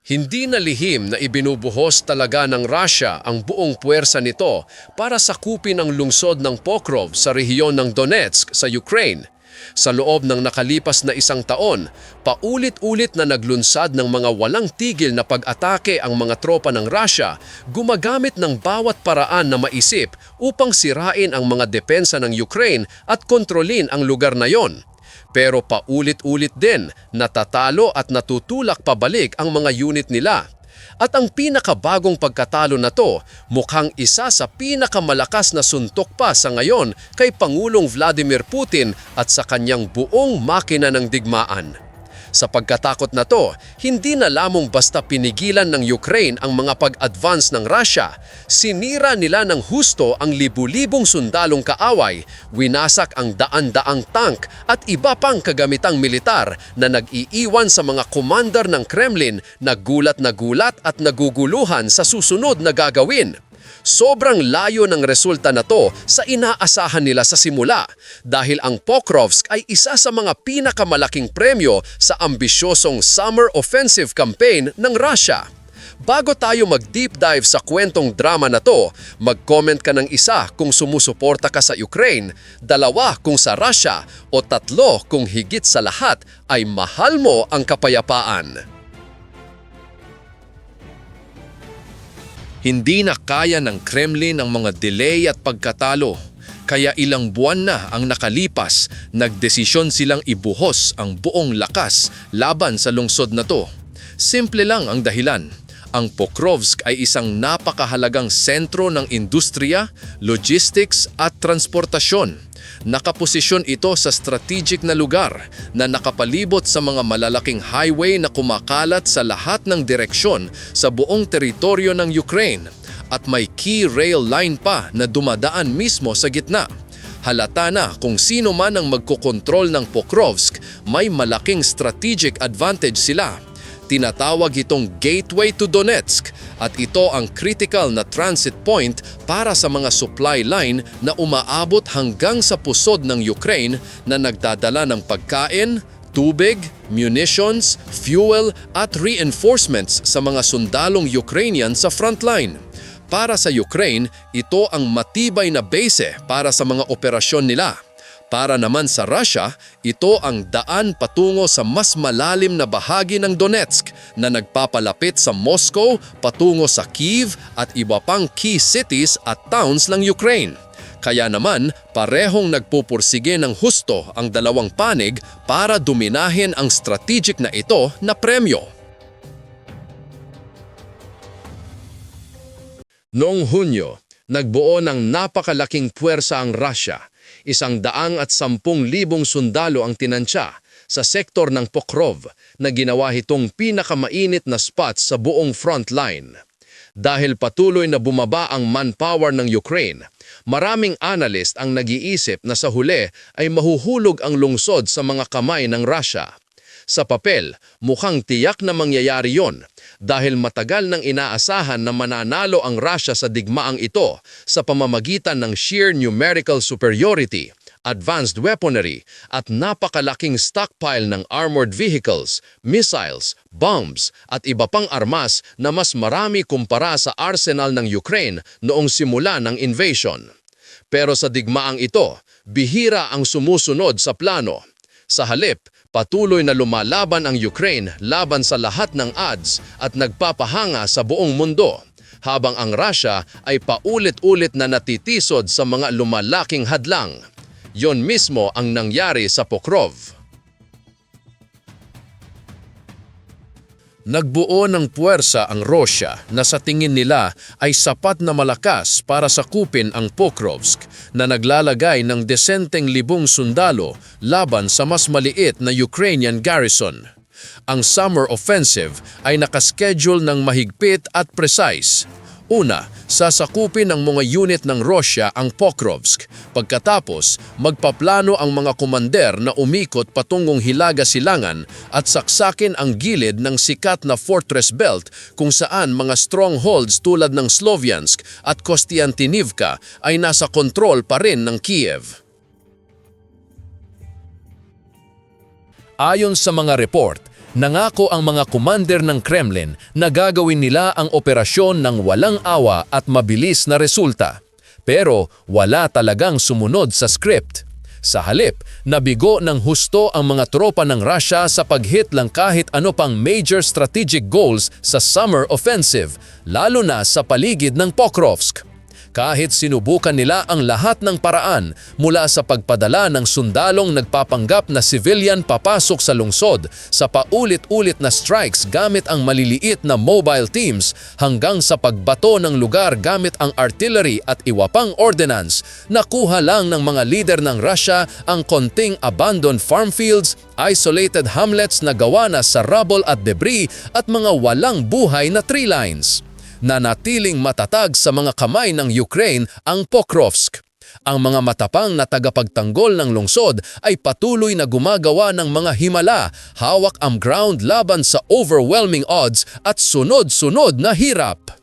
Hindi na lihim na ibinubuhos talaga ng Russia ang buong puwersa nito para sakupin ang lungsod ng Pokrov sa rehiyon ng Donetsk sa Ukraine. Sa loob ng nakalipas na isang taon, paulit-ulit na naglunsad ng mga walang tigil na pag-atake ang mga tropa ng Russia, gumagamit ng bawat paraan na maisip upang sirain ang mga depensa ng Ukraine at kontrolin ang lugar na yon. Pero paulit-ulit din, natatalo at natutulak pabalik ang mga unit nila. At ang pinakabagong pagkatalo na to, mukhang isa sa pinakamalakas na suntok pa sa ngayon kay Pangulong Vladimir Putin at sa kanyang buong makina ng digmaan. Sa pagkatakot na to, hindi na lamang basta pinigilan ng Ukraine ang mga pag-advance ng Russia, sinira nila ng husto ang libu-libong sundalong kaaway, winasak ang daan-daang tank at iba pang kagamitang militar na nag-iiwan sa mga commander ng Kremlin na gulat na gulat at naguguluhan sa susunod na gagawin. Sobrang layo ng resulta na to sa inaasahan nila sa simula dahil ang Pokrovsk ay isa sa mga pinakamalaking premyo sa ambisyosong Summer Offensive Campaign ng Russia. Bago tayo mag-deep dive sa kwentong drama na to, mag-comment ka ng isa kung sumusuporta ka sa Ukraine, dalawa kung sa Russia, o tatlo kung higit sa lahat ay mahal mo ang kapayapaan. Hindi na kaya ng Kremlin ang mga delay at pagkatalo. Kaya ilang buwan na ang nakalipas, nagdesisyon silang ibuhos ang buong lakas laban sa lungsod na to. Simple lang ang dahilan. Ang Pokrovsk ay isang napakahalagang sentro ng industriya, logistics at transportasyon. Nakaposisyon ito sa strategic na lugar na nakapalibot sa mga malalaking highway na kumakalat sa lahat ng direksyon sa buong teritoryo ng Ukraine at may key rail line pa na dumadaan mismo sa gitna. Halata na kung sino man ang magkokontrol ng Pokrovsk, may malaking strategic advantage sila. Tinatawag itong Gateway to Donetsk at ito ang critical na transit point para sa mga supply line na umaabot hanggang sa pusod ng Ukraine na nagdadala ng pagkain, tubig, munitions, fuel at reinforcements sa mga sundalong Ukrainian sa frontline. Para sa Ukraine, ito ang matibay na base para sa mga operasyon nila. Para naman sa Russia, ito ang daan patungo sa mas malalim na bahagi ng Donetsk na nagpapalapit sa Moscow patungo sa Kiev at iba pang key cities at towns ng Ukraine. Kaya naman, parehong nagpupursige ng husto ang dalawang panig para dominahin ang strategic na ito na premyo. Noong Hunyo, nagbuo ng napakalaking puwersa ang Russia. Isang daang at sampung libong sundalo ang tinansya sa sektor ng Pokrov na ginawa itong pinakamainit na spot sa buong front line. Dahil patuloy na bumaba ang manpower ng Ukraine, maraming analyst ang nag-iisip na sa huli ay mahuhulog ang lungsod sa mga kamay ng Russia. Sa papel, mukhang tiyak na mangyayari yon dahil matagal nang inaasahan na mananalo ang Russia sa digmaang ito sa pamamagitan ng sheer numerical superiority, advanced weaponry at napakalaking stockpile ng armored vehicles, missiles, bombs at iba pang armas na mas marami kumpara sa arsenal ng Ukraine noong simula ng invasion. Pero sa digmaang ito, bihira ang sumusunod sa plano. Sa halip, patuloy na lumalaban ang Ukraine laban sa lahat ng odds at nagpapahanga sa buong mundo, habang ang Russia ay paulit-ulit na natitisod sa mga lumalaking hadlang. Yon mismo ang nangyari sa Pokrov. Nagbuo ng puwersa ang Russia na sa tingin nila ay sapat na malakas para sakupin ang Pokrovsk na naglalagay ng desenteng libong sundalo laban sa mas maliit na Ukrainian garrison. Ang summer offensive ay nakaschedule ng mahigpit at precise. Una, sasakupin ng mga unit ng Russia ang Pokrovsk. Pagkatapos, magpaplano ang mga komander na umikot patungong Hilaga Silangan at saksakin ang gilid ng sikat na fortress belt kung saan mga strongholds tulad ng Sloviansk at Kostiantinivka ay nasa kontrol pa rin ng Kiev. Ayon sa mga report, Nangako ang mga commander ng Kremlin na gagawin nila ang operasyon ng walang awa at mabilis na resulta. Pero wala talagang sumunod sa script. Sa halip, nabigo ng husto ang mga tropa ng Russia sa paghit lang kahit ano pang major strategic goals sa summer offensive, lalo na sa paligid ng Pokrovsk kahit sinubukan nila ang lahat ng paraan mula sa pagpadala ng sundalong nagpapanggap na civilian papasok sa lungsod sa paulit-ulit na strikes gamit ang maliliit na mobile teams hanggang sa pagbato ng lugar gamit ang artillery at iwapang ordnance, nakuha lang ng mga leader ng Russia ang konting abandoned farm fields, isolated hamlets na gawa na sa rubble at debris at mga walang buhay na tree lines na natiling matatag sa mga kamay ng Ukraine ang Pokrovsk. Ang mga matapang na tagapagtanggol ng lungsod ay patuloy na gumagawa ng mga himala, hawak ang ground laban sa overwhelming odds at sunod-sunod na hirap.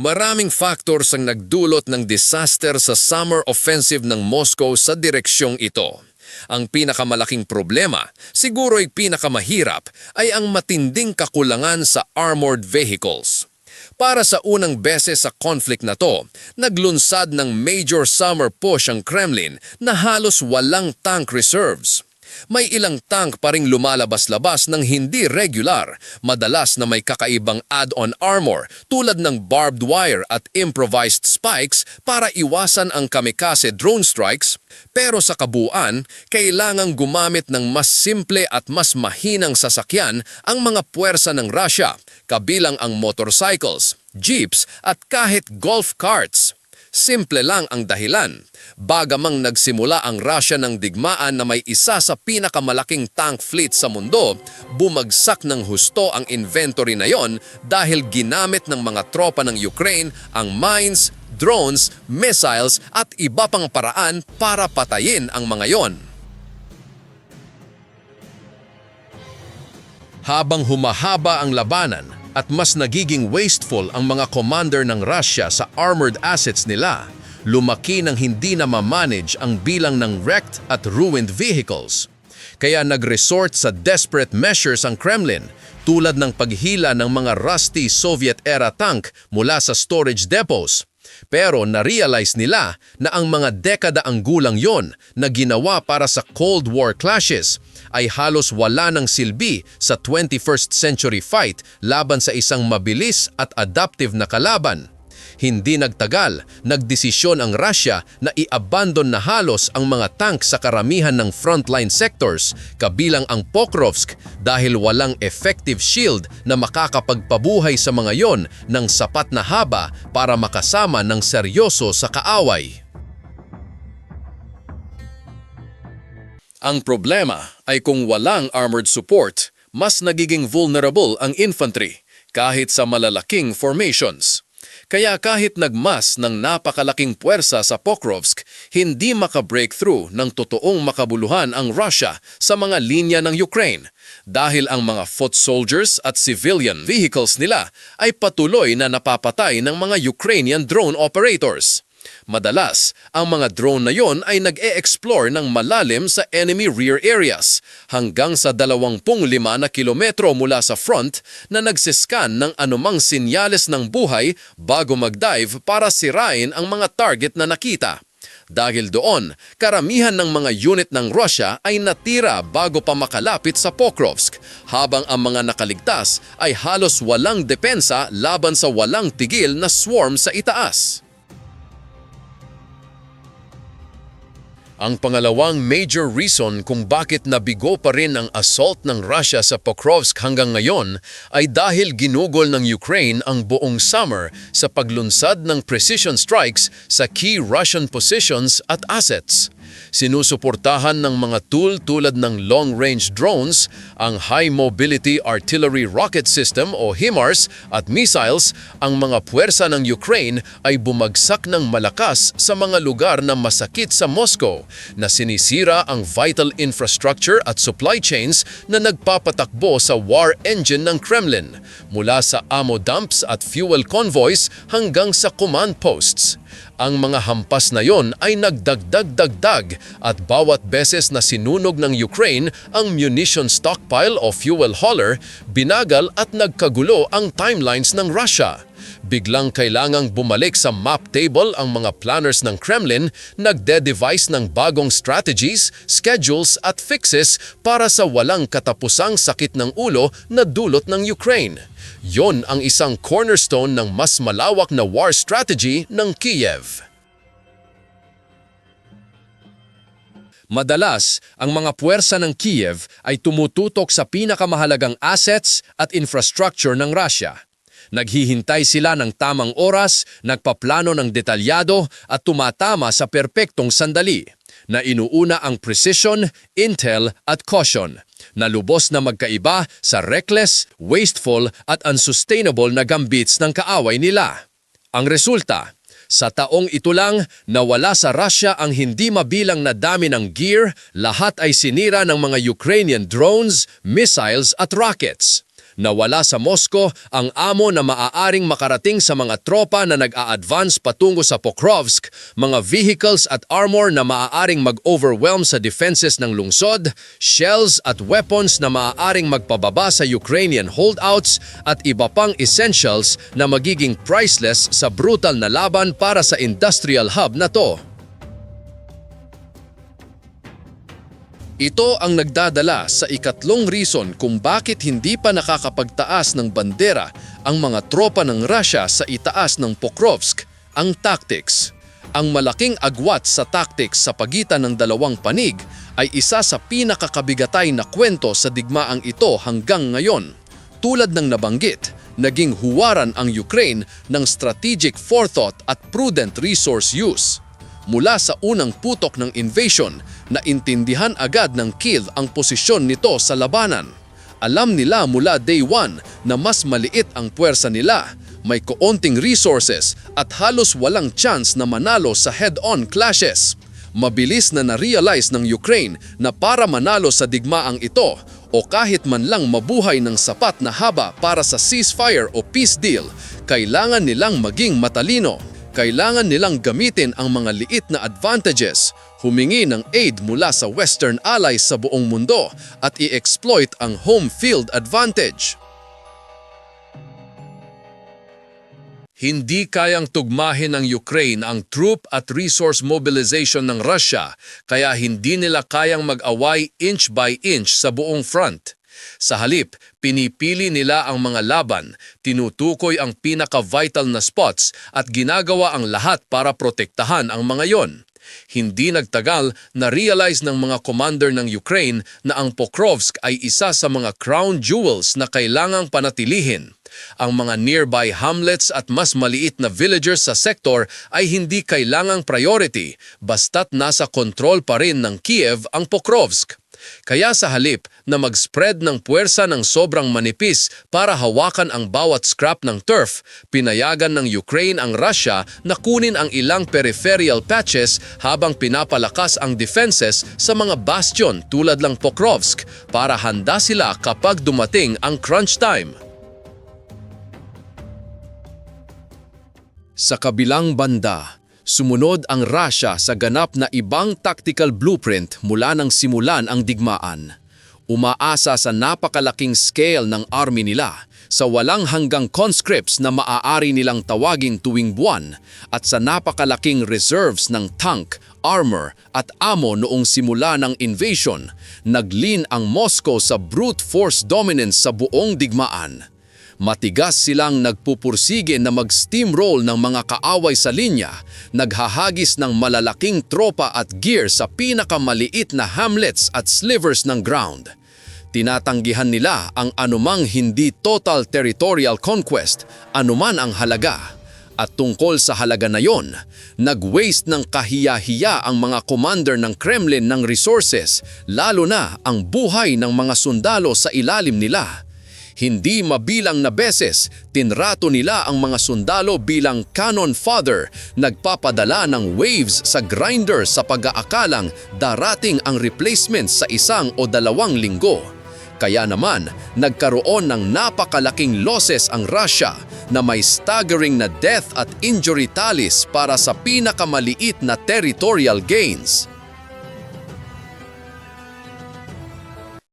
Maraming factors ang nagdulot ng disaster sa summer offensive ng Moscow sa direksyong ito. Ang pinakamalaking problema, siguro ay pinakamahirap, ay ang matinding kakulangan sa armored vehicles. Para sa unang beses sa conflict na to, naglunsad ng major summer push ang Kremlin na halos walang tank reserves may ilang tank pa ring lumalabas-labas ng hindi regular, madalas na may kakaibang add-on armor tulad ng barbed wire at improvised spikes para iwasan ang kamikaze drone strikes, pero sa kabuuan, kailangang gumamit ng mas simple at mas mahinang sasakyan ang mga puwersa ng Russia, kabilang ang motorcycles, jeeps at kahit golf carts. Simple lang ang dahilan. Bagamang nagsimula ang Russia ng digmaan na may isa sa pinakamalaking tank fleet sa mundo, bumagsak ng husto ang inventory na yon dahil ginamit ng mga tropa ng Ukraine ang mines, drones, missiles at iba pang paraan para patayin ang mga yon. Habang humahaba ang labanan at mas nagiging wasteful ang mga commander ng Russia sa armored assets nila, lumaki ng hindi na ma-manage ang bilang ng wrecked at ruined vehicles. Kaya nag-resort sa desperate measures ang Kremlin tulad ng paghila ng mga rusty Soviet-era tank mula sa storage depots. Pero na-realize nila na ang mga dekada ang gulang yon na ginawa para sa Cold War clashes ay halos wala ng silbi sa 21st century fight laban sa isang mabilis at adaptive na kalaban. Hindi nagtagal, nagdesisyon ang Russia na i-abandon na halos ang mga tank sa karamihan ng frontline sectors, kabilang ang Pokrovsk dahil walang effective shield na makakapagpabuhay sa mga yon ng sapat na haba para makasama ng seryoso sa kaaway. Ang problema ay kung walang armored support, mas nagiging vulnerable ang infantry kahit sa malalaking formations. Kaya kahit nagmas ng napakalaking puwersa sa Pokrovsk, hindi maka-breakthrough ng totoong makabuluhan ang Russia sa mga linya ng Ukraine dahil ang mga foot soldiers at civilian vehicles nila ay patuloy na napapatay ng mga Ukrainian drone operators. Madalas, ang mga drone na yon ay nag-e-explore ng malalim sa enemy rear areas hanggang sa 25 na kilometro mula sa front na nagsiscan ng anumang sinyales ng buhay bago mag-dive para sirain ang mga target na nakita. Dahil doon, karamihan ng mga unit ng Russia ay natira bago pa makalapit sa Pokrovsk, habang ang mga nakaligtas ay halos walang depensa laban sa walang tigil na swarm sa itaas. Ang pangalawang major reason kung bakit nabigo pa rin ang assault ng Russia sa Pokrovsk hanggang ngayon ay dahil ginugol ng Ukraine ang buong summer sa paglunsad ng precision strikes sa key Russian positions at assets. Sinusuportahan ng mga tool tulad ng long-range drones, ang High Mobility Artillery Rocket System o HIMARS at missiles, ang mga puwersa ng Ukraine ay bumagsak ng malakas sa mga lugar na masakit sa Moscow na sinisira ang vital infrastructure at supply chains na nagpapatakbo sa war engine ng Kremlin mula sa ammo dumps at fuel convoys hanggang sa command posts. Ang mga hampas na yon ay nagdagdag-dagdag at bawat beses na sinunog ng Ukraine ang munition stockpile o fuel hauler, binagal at nagkagulo ang timelines ng Russia. Biglang kailangang bumalik sa map table ang mga planners ng Kremlin, nagde-devise ng bagong strategies, schedules at fixes para sa walang katapusang sakit ng ulo na dulot ng Ukraine. Yon ang isang cornerstone ng mas malawak na war strategy ng Kiev. Madalas, ang mga puwersa ng Kiev ay tumututok sa pinakamahalagang assets at infrastructure ng Russia. Naghihintay sila ng tamang oras, nagpaplano ng detalyado at tumatama sa perpektong sandali na inuuna ang precision, intel at caution na lubos na magkaiba sa reckless, wasteful at unsustainable na gambits ng kaaway nila. Ang resulta, sa taong ito lang, nawala sa Russia ang hindi mabilang na dami ng gear, lahat ay sinira ng mga Ukrainian drones, missiles at rockets. Nawala sa Moscow ang amo na maaaring makarating sa mga tropa na nag-a-advance patungo sa Pokrovsk, mga vehicles at armor na maaaring mag-overwhelm sa defenses ng lungsod, shells at weapons na maaaring magpababa sa Ukrainian holdouts at iba pang essentials na magiging priceless sa brutal na laban para sa industrial hub na to. Ito ang nagdadala sa ikatlong reason kung bakit hindi pa nakakapagtaas ng bandera ang mga tropa ng Russia sa itaas ng Pokrovsk, ang tactics. Ang malaking agwat sa tactics sa pagitan ng dalawang panig ay isa sa pinakakabigatay na kwento sa digmaang ito hanggang ngayon. Tulad ng nabanggit, naging huwaran ang Ukraine ng strategic forethought at prudent resource use. Mula sa unang putok ng invasion, naintindihan agad ng Kiev ang posisyon nito sa labanan. Alam nila mula day one na mas maliit ang puwersa nila, may koonting resources at halos walang chance na manalo sa head-on clashes. Mabilis na na-realize ng Ukraine na para manalo sa digmaang ito o kahit man lang mabuhay ng sapat na haba para sa ceasefire o peace deal, kailangan nilang maging matalino kailangan nilang gamitin ang mga liit na advantages, humingi ng aid mula sa Western allies sa buong mundo at i-exploit ang home field advantage. Hindi kayang tugmahin ng Ukraine ang troop at resource mobilization ng Russia kaya hindi nila kayang mag-away inch by inch sa buong front. Sa halip, pinipili nila ang mga laban, tinutukoy ang pinaka-vital na spots at ginagawa ang lahat para protektahan ang mga yon. Hindi nagtagal na realize ng mga commander ng Ukraine na ang Pokrovsk ay isa sa mga crown jewels na kailangang panatilihin. Ang mga nearby hamlets at mas maliit na villagers sa sektor ay hindi kailangang priority basta't nasa kontrol pa rin ng Kiev ang Pokrovsk. Kaya sa halip na mag-spread ng puwersa ng sobrang manipis para hawakan ang bawat scrap ng turf, pinayagan ng Ukraine ang Russia na kunin ang ilang peripheral patches habang pinapalakas ang defenses sa mga bastion tulad ng Pokrovsk para handa sila kapag dumating ang crunch time. Sa kabilang banda, sumunod ang Russia sa ganap na ibang tactical blueprint mula nang simulan ang digmaan. Umaasa sa napakalaking scale ng army nila, sa walang hanggang conscripts na maaari nilang tawagin tuwing buwan, at sa napakalaking reserves ng tank, armor at ammo noong simula ng invasion, naglin ang Moscow sa brute force dominance sa buong digmaan. Matigas silang nagpupursige na mag-steamroll ng mga kaaway sa linya, naghahagis ng malalaking tropa at gear sa pinakamaliit na hamlets at slivers ng ground. Tinatanggihan nila ang anumang hindi total territorial conquest, anuman ang halaga. At tungkol sa halaga na yon, nag-waste ng kahiya-hiya ang mga commander ng Kremlin ng resources, lalo na ang buhay ng mga sundalo sa ilalim nila. Hindi mabilang na beses, tinrato nila ang mga sundalo bilang cannon fodder, nagpapadala ng waves sa grinder sa pag-aakalang darating ang replacement sa isang o dalawang linggo. Kaya naman, nagkaroon ng napakalaking losses ang Russia na may staggering na death at injury tallies para sa pinakamaliit na territorial gains.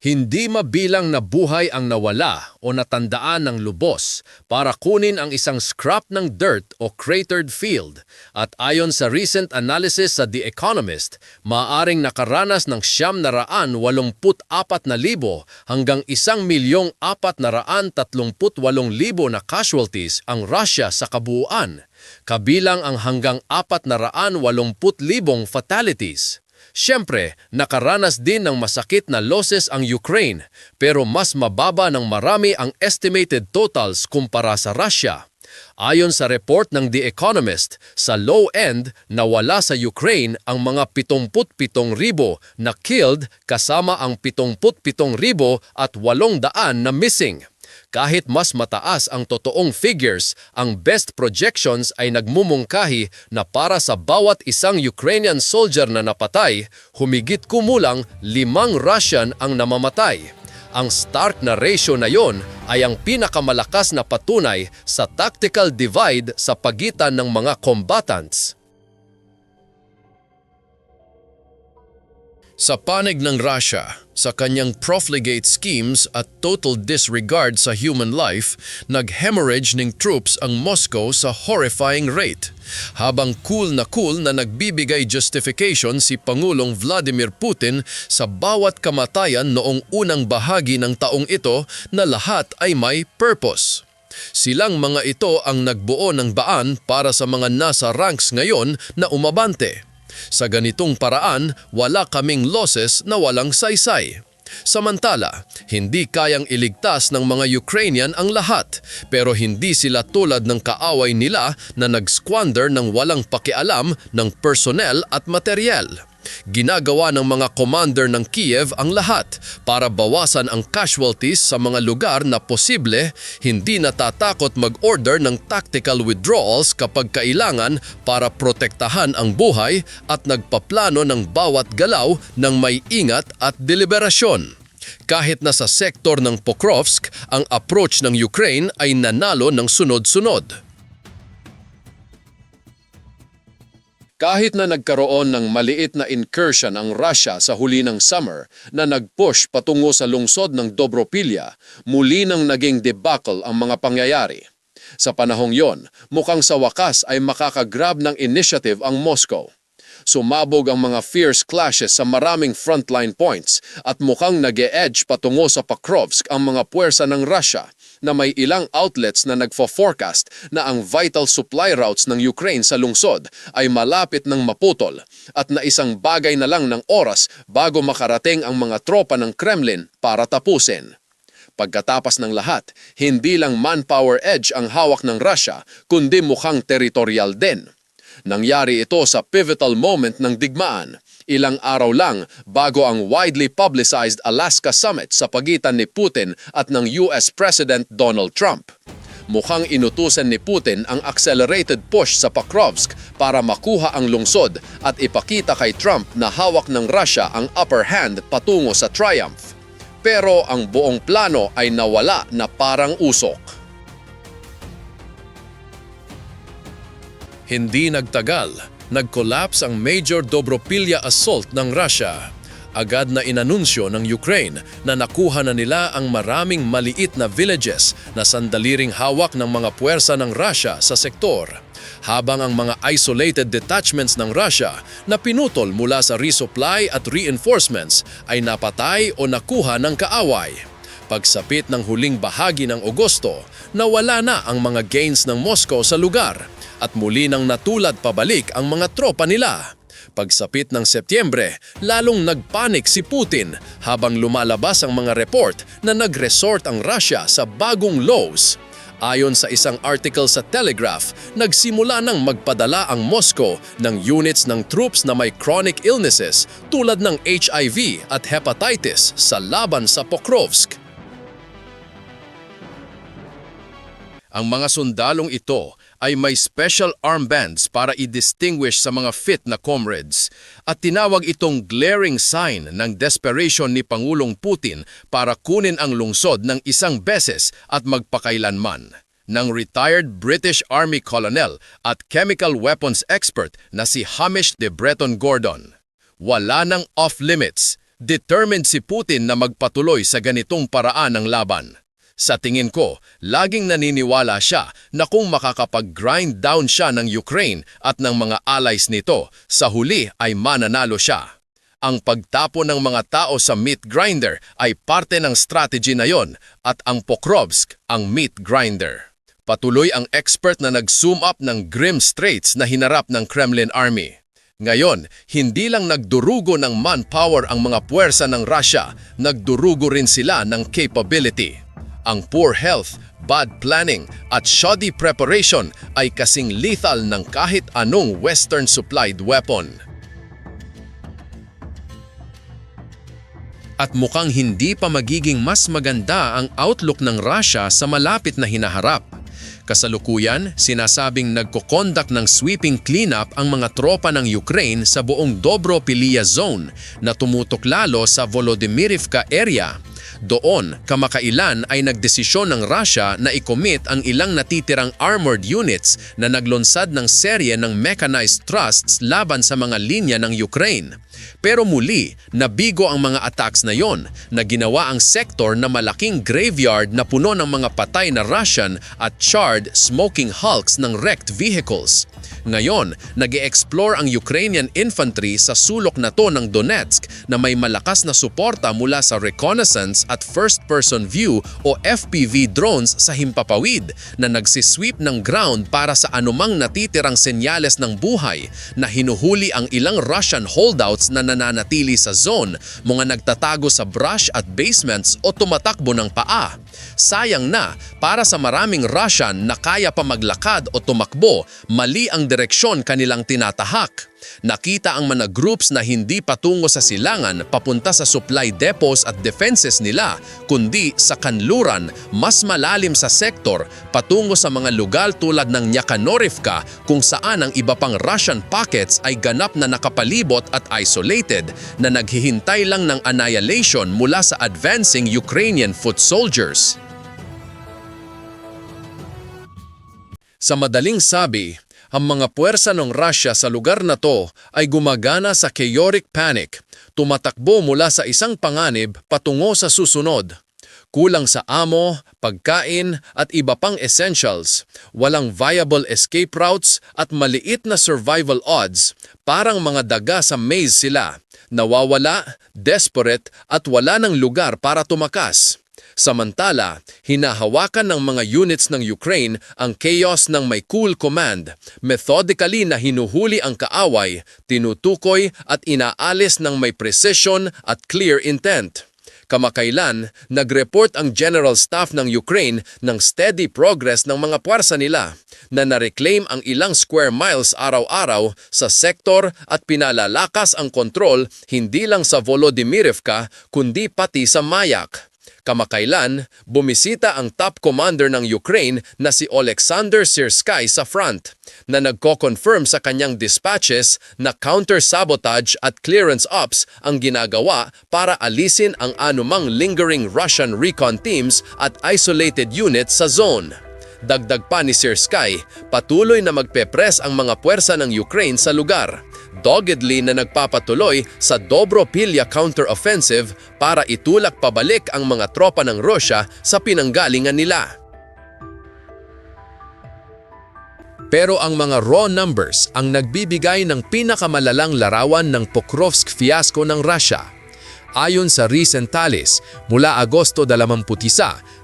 Hindi mabilang na buhay ang nawala o natandaan ng lubos para kunin ang isang scrap ng dirt o cratered field at ayon sa recent analysis sa The Economist, maaring nakaranas ng siyam na raan walumput apat na libo hanggang isang milyong apat na casualties ang Russia sa kabuuan, kabilang ang hanggang apat na raan walumput libong fatalities. Siyempre, nakaranas din ng masakit na losses ang Ukraine pero mas mababa ng marami ang estimated totals kumpara sa Russia. Ayon sa report ng The Economist, sa low end, nawala sa Ukraine ang mga 77,000 na killed kasama ang 77,000 at 800 na missing. Kahit mas mataas ang totoong figures, ang best projections ay nagmumungkahi na para sa bawat isang Ukrainian soldier na napatay, humigit kumulang limang Russian ang namamatay. Ang stark na ratio na yon ay ang pinakamalakas na patunay sa tactical divide sa pagitan ng mga combatants. Sa panig ng Russia, sa kanyang profligate schemes at total disregard sa human life, nag-hemorrhage ng troops ang Moscow sa horrifying rate. Habang cool na cool na nagbibigay justification si Pangulong Vladimir Putin sa bawat kamatayan noong unang bahagi ng taong ito na lahat ay may purpose. Silang mga ito ang nagbuo ng baan para sa mga nasa ranks ngayon na umabante. Sa ganitong paraan, wala kaming losses na walang saysay. Samantala, hindi kayang iligtas ng mga Ukrainian ang lahat pero hindi sila tulad ng kaaway nila na nag-squander ng walang pakialam ng personnel at materyal. Ginagawa ng mga commander ng Kiev ang lahat para bawasan ang casualties sa mga lugar na posible hindi natatakot mag-order ng tactical withdrawals kapag kailangan para protektahan ang buhay at nagpaplano ng bawat galaw ng may ingat at deliberasyon. Kahit na sa sektor ng Pokrovsk, ang approach ng Ukraine ay nanalo ng sunod-sunod. Kahit na nagkaroon ng maliit na incursion ang Russia sa huli ng summer na nag-push patungo sa lungsod ng Dobropilya, muli nang naging debacle ang mga pangyayari. Sa panahong yon, mukhang sa wakas ay makakagrab ng initiative ang Moscow. Sumabog ang mga fierce clashes sa maraming frontline points at mukhang nag edge patungo sa Pakrovsk ang mga puwersa ng Russia na may ilang outlets na nagfo-forecast na ang vital supply routes ng Ukraine sa lungsod ay malapit ng maputol at na isang bagay na lang ng oras bago makarating ang mga tropa ng Kremlin para tapusin. Pagkatapos ng lahat, hindi lang manpower edge ang hawak ng Russia kundi mukhang teritorial din. Nangyari ito sa pivotal moment ng digmaan, ilang araw lang bago ang widely publicized Alaska Summit sa pagitan ni Putin at ng US President Donald Trump. Mukhang inutusan ni Putin ang accelerated push sa Pakrovsk para makuha ang lungsod at ipakita kay Trump na hawak ng Russia ang upper hand patungo sa triumph. Pero ang buong plano ay nawala na parang usok. Hindi nagtagal, nag-collapse ang major Dobropilya assault ng Russia. Agad na inanunsyo ng Ukraine na nakuha na nila ang maraming maliit na villages na sandaliring hawak ng mga puwersa ng Russia sa sektor. Habang ang mga isolated detachments ng Russia na pinutol mula sa resupply at reinforcements ay napatay o nakuha ng kaaway. Pagsapit ng huling bahagi ng Agosto, nawala na ang mga gains ng Moscow sa lugar at muli nang natulad pabalik ang mga tropa nila. Pagsapit ng Setyembre, lalong nagpanik si Putin habang lumalabas ang mga report na nag-resort ang Russia sa bagong lows. Ayon sa isang article sa Telegraph, nagsimula nang magpadala ang Moscow ng units ng troops na may chronic illnesses tulad ng HIV at hepatitis sa laban sa Pokrovsk. Ang mga sundalong ito ay may special armbands para i-distinguish sa mga fit na comrades at tinawag itong glaring sign ng desperation ni Pangulong Putin para kunin ang lungsod ng isang beses at magpakailanman. ng retired British Army colonel at chemical weapons expert na si Hamish de Breton Gordon. Wala nang off-limits. Determined si Putin na magpatuloy sa ganitong paraan ng laban. Sa tingin ko, laging naniniwala siya na kung makakapag-grind down siya ng Ukraine at ng mga allies nito, sa huli ay mananalo siya. Ang pagtapo ng mga tao sa meat grinder ay parte ng strategy na yon at ang Pokrovsk ang meat grinder. Patuloy ang expert na nag-zoom up ng grim straits na hinarap ng Kremlin Army. Ngayon, hindi lang nagdurugo ng manpower ang mga puwersa ng Russia, nagdurugo rin sila ng capability. Ang poor health, bad planning at shoddy preparation ay kasing lethal ng kahit anong Western supplied weapon. At mukhang hindi pa magiging mas maganda ang outlook ng Russia sa malapit na hinaharap. Kasalukuyan, sinasabing nagkoconduct ng sweeping cleanup ang mga tropa ng Ukraine sa buong Dobropilia Zone na tumutok lalo sa Volodymyrivka area. Doon, kamakailan ay nagdesisyon ng Russia na i-commit ang ilang natitirang armored units na naglunsad ng serye ng mechanized thrusts laban sa mga linya ng Ukraine. Pero muli, nabigo ang mga attacks na yon na ginawa ang sektor na malaking graveyard na puno ng mga patay na Russian at charred, smoking hulks ng wrecked vehicles. Ngayon, nag explore ang Ukrainian infantry sa sulok na to ng Donetsk na may malakas na suporta mula sa reconnaissance at first-person view o FPV drones sa himpapawid na nagsisweep ng ground para sa anumang natitirang senyales ng buhay na hinuhuli ang ilang Russian holdouts na nananatili sa zone, mga nagtatago sa brush at basements o tumatakbo ng paa. Sayang na, para sa maraming Russian na kaya pa maglakad o tumakbo, mali ang direksyon kanilang tinatahak. Nakita ang mga groups na hindi patungo sa silangan papunta sa supply depots at defenses nila, kundi sa kanluran, mas malalim sa sektor, patungo sa mga lugar tulad ng Nyakanorivka kung saan ang iba pang Russian pockets ay ganap na nakapalibot at isolated na naghihintay lang ng annihilation mula sa advancing Ukrainian foot soldiers. Sa madaling sabi, ang mga puwersa ng Russia sa lugar na to ay gumagana sa chaotic panic, tumatakbo mula sa isang panganib patungo sa susunod. Kulang sa amo, pagkain at iba pang essentials, walang viable escape routes at maliit na survival odds, parang mga daga sa maze sila, nawawala, desperate at wala ng lugar para tumakas. Samantala, hinahawakan ng mga units ng Ukraine ang chaos ng may cool command, methodically na hinuhuli ang kaaway, tinutukoy at inaalis ng may precision at clear intent. Kamakailan, nag-report ang General Staff ng Ukraine ng steady progress ng mga puwersa nila na nareclaim ang ilang square miles araw-araw sa sektor at pinalalakas ang kontrol hindi lang sa Volodymyrivka kundi pati sa Mayak. Kamakailan, bumisita ang top commander ng Ukraine na si Alexander Sirskay sa front na nagko-confirm sa kanyang dispatches na counter-sabotage at clearance ops ang ginagawa para alisin ang anumang lingering Russian recon teams at isolated units sa zone. Dagdag pa ni Sir Sky, patuloy na magpe-press ang mga puwersa ng Ukraine sa lugar. Doggedly na nagpapatuloy sa Dobropilya counter-offensive para itulak pabalik ang mga tropa ng Russia sa pinanggalingan nila. Pero ang mga raw numbers ang nagbibigay ng pinakamalalang larawan ng Pokrovsk fiasco ng Russia. Ayon sa recent tallies, mula Agosto 21,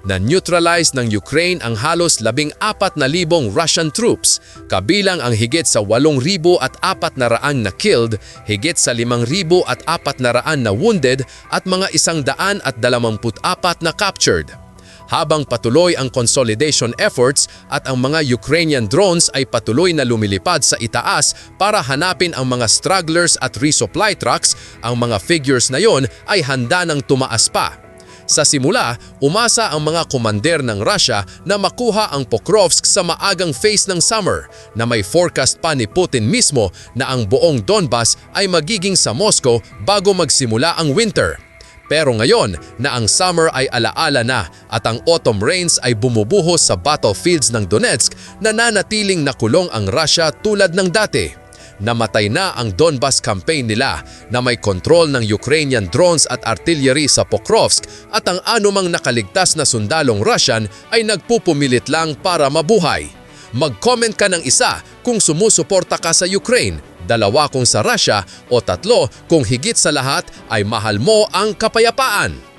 na neutralize ng Ukraine ang halos 14,000 Russian troops, kabilang ang higit sa 8,000 at 400 na killed, higit sa 5,000 at 400 na wounded at mga 124 na captured habang patuloy ang consolidation efforts at ang mga Ukrainian drones ay patuloy na lumilipad sa itaas para hanapin ang mga stragglers at resupply trucks, ang mga figures na yon ay handa ng tumaas pa. Sa simula, umasa ang mga komander ng Russia na makuha ang Pokrovsk sa maagang phase ng summer na may forecast pa ni Putin mismo na ang buong Donbas ay magiging sa Moscow bago magsimula ang winter. Pero ngayon na ang summer ay alaala na at ang autumn rains ay bumubuhos sa battlefields ng Donetsk, nananatiling nakulong ang Russia tulad ng dati. Namatay na ang Donbas campaign nila na may kontrol ng Ukrainian drones at artillery sa Pokrovsk at ang anumang nakaligtas na sundalong Russian ay nagpupumilit lang para mabuhay. Mag-comment ka ng isa kung sumusuporta ka sa Ukraine, dalawa kung sa Russia o tatlo kung higit sa lahat ay mahal mo ang kapayapaan.